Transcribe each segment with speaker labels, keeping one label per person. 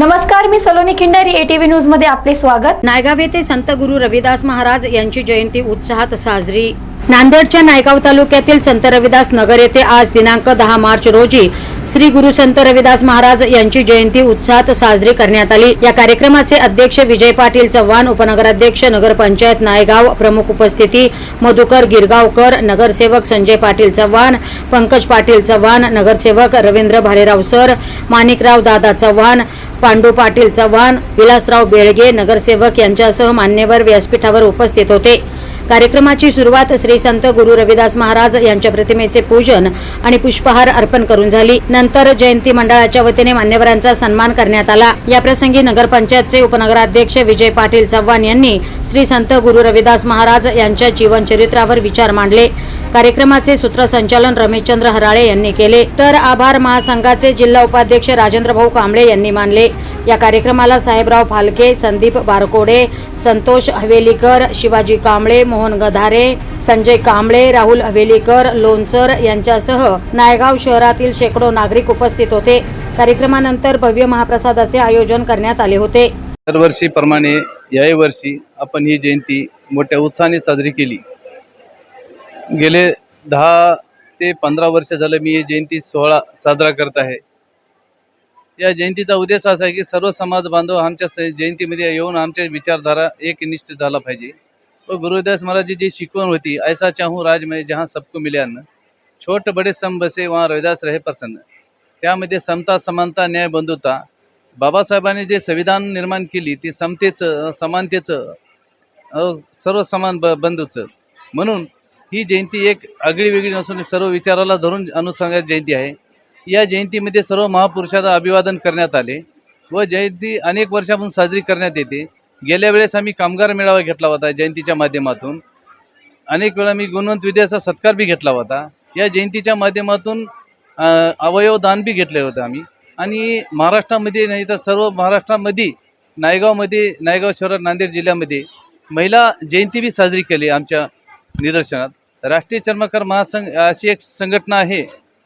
Speaker 1: नमस्कार मी सलोनी खिंडारी एटीव्ही न्यूजमध्ये आपले स्वागत.
Speaker 2: नायगाव येथे संत गुरु रविदास महाराज यांची जयंती उत्साहात साजरी. नांदेडच्या नायगाव तालुक्यातील संत रविदास नगर येथे आज दिनांक दहा मार्च रोजी श्री गुरु संत रविदास महाराज यांची जयंती उत्साहात साजरी करण्यात आली. या कार्यक्रमाचे अध्यक्ष विजय पाटील चव्हाण उपनगराध्यक्ष नगरपंचायत नायगाव प्रमुख उपस्थिती मधुकर गिरगावकर नगरसेवक संजय पाटील चव्हाण पंकज पाटील चव्हाण नगरसेवक रवींद्र भालेराव सर माणिकराव दादा चव्हाण पांडू पाटील चव्हाण विलासराव बेळगे नगरसेवक यांच्यासह मान्यवर व्यासपीठावर उपस्थित होते. कार्यक्रमाची सुरुवात श्री संत गुरु रविदास महाराज यांच्या प्रतिमेचे पूजन आणि पुष्पहार अर्पण करून झाली. नंतर जयंती मंडळाच्या वतीने मान्यवरांचा सन्मान करण्यात आला. या प्रसंगी नगरपंचायतचे उपनगराध्यक्ष विजय पाटील चव्हाण यांनी श्री संत गुरु रविदास महाराज यांच्या जीवनचरित्रावर विचार मांडले. कार्यक्रमाचे सूत्रसंचालन रमेशचंद्र हराळे यांनी केले. तर आभार महासंघाचे जिल्हा उपाध्यक्ष राजेंद्र भाऊ कांबळे यांनी मानले. या कार्यक्रमाला साहेबराव फालके संदीप बारकोडे संतोष हवेलीकर शिवाजी कांबळे मोहन गधारे संजय कांबळे राहुल हवेलीकर लोणसर यांच्यासह नायगाव शहरातील शेकडो नागरिक उपस्थित होते. कार्यक्रमानंतर भव्य महाप्रसादाचे आयोजन करण्यात आले होते.
Speaker 3: दरवर्षीप्रमाणे याही वर्षी आपण ही जयंती मोठ्या उत्साहाने साजरी केली. गेले दहा ते पंधरा वर्ष झालं मी हे जयंती सोहळा साजरा करत आहे. या जयंतीचा उद्देश असा आहे की सर्व समाज बांधव आमच्या स- जयंतीमध्ये येऊन आमच्या विचारधारा एकनिष्ठ झाला पाहिजे. व गुरुदास महाराजची जी शिकवण होती ऐसा चाहूँ राज में जहाँ सबको मिले अन्न. छोट बडे सम बसे वहाँ रविदास रहे प्रसन्न. त्यामध्ये समता समानता न्याय बंधुता. बाबासाहेबांनी जे संविधान निर्माण केली ती समतेचं समानतेचं सर्व समान ब बंधूचं. म्हणून ही जयंती एक आगळी वेगळी नसून सर्व विचाराला धरून अनुसंगात जयंती आहे. या जयंतीमध्ये सर्व महापुरुषाचं अभिवादन करण्यात आले व जयंती अनेक वर्षापासून साजरी करण्यात येते. गेल्या वेळेस आम्ही कामगार मेळावा घेतला होता जयंतीच्या माध्यमातून. अनेक वेळा मी गुणवंत विद्याचा सत्कार बी घेतला होता. या जयंतीच्या माध्यमातून अवयवदान बी घेतले होते आम्ही. आणि महाराष्ट्रामध्ये नाही तर सर्व महाराष्ट्रामध्ये नायगावमध्ये नायगाव शहरात नांदेड जिल्ह्यामध्ये महिला जयंती बी साजरी केली आमच्या निदर्शनात. राष्ट्रीय चर्मकार महासंघ अशी एक संघटना आहे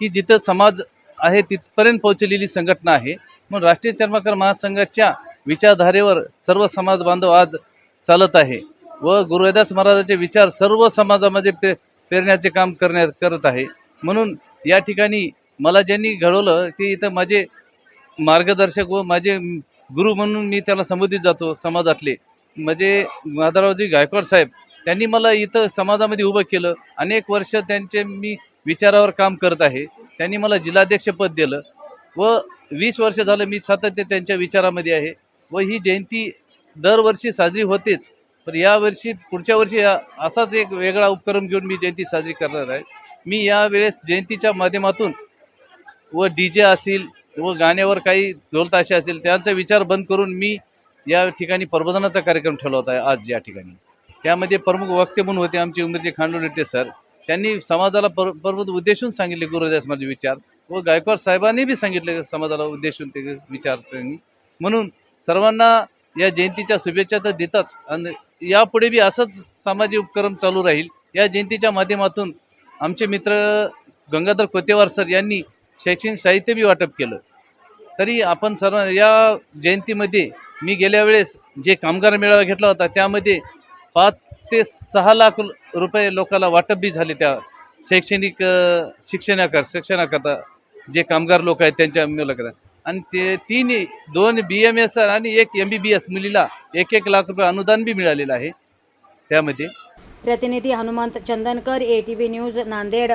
Speaker 3: की जिथं समाज आहे तिथपर्यंत पोहोचलेली संघटना आहे. म्हणून राष्ट्रीय चर्मकार महासंघाच्या विचारधारेवर सर्व समाज बांधव आज चालत आहे व गुरुदास महाराजाचे विचार सर्व समाजामध्ये पे पेरण्याचे काम करण्यात करत आहे. म्हणून या ठिकाणी मला ज्यांनी घडवलं ते इथं माझे मार्गदर्शक व माझे गुरु म्हणून मी त्याला संबोधित जातो समाजातले. म्हणजे माधवरावजी गायकवाड साहेब त्यांनी मला इथं समाजामध्ये उभं केलं. अनेक वर्ष त्यांचे मी विचारावर काम करत आहे. त्यांनी मला जिल्हाध्यक्षपद दिलं. व वीस वर्ष झालं मी सातत्य त्यांच्या विचारामध्ये आहे. व ही जयंती दरवर्षी साजरी होतेच. पण यावर्षी पुढच्या वर्षी या असाच एक वेगळा उपक्रम घेऊन मी जयंती साजरी करणार आहे. मी यावेळेस जयंतीच्या माध्यमातून व डी जे असतील व गाण्यावर काही ढोलताशे असतील त्यांचा विचार बंद करून मी या ठिकाणी प्रबोधनाचा कार्यक्रम ठेवला होता आज या ठिकाणी. त्यामध्ये प्रमुख वक्ते म्हणून होते आमचे उमेदचे खांडोनेटे सर. त्यांनी समाजाला पर पर्वत उद्देशून सांगितले गुरुदास माझे विचार. व गायकवाड साहेबांनी बी सांगितले समाजाला उद्देशून ते विचार त्यांनी म्हणून सर्वांना या जयंतीच्या शुभेच्छा तर देतात आणि यापुढे बी असंच सामाजिक उपक्रम चालू राहील. या जयंतीच्या माध्यमातून आमचे मित्र गंगाधर कोतेवार सर यांनी शैक्षणिक साहित्य बी वाटप केलं. तरी आपण सर्व या जयंतीमध्ये मी गेल्या वेळेस जे कामगार मेळावा घेतला होता त्यामध्ये पाच ते सहा लाख रुपये लोकांना वाटप बी झाले त्या शैक्षणिक शिक्षणाकर शिक्षणाकरता जे कामगार लोक आहेत त्यांच्या मुलाकरता आणि ते तीन दोन बी एम एस आणि एक एम बी बी एस मुलीला एक एक लाख रुपये अनुदान बी मिळालेलं आहे त्यामध्ये.
Speaker 2: प्रतिनिधी Hanumant Chandankar A T V news Nanded.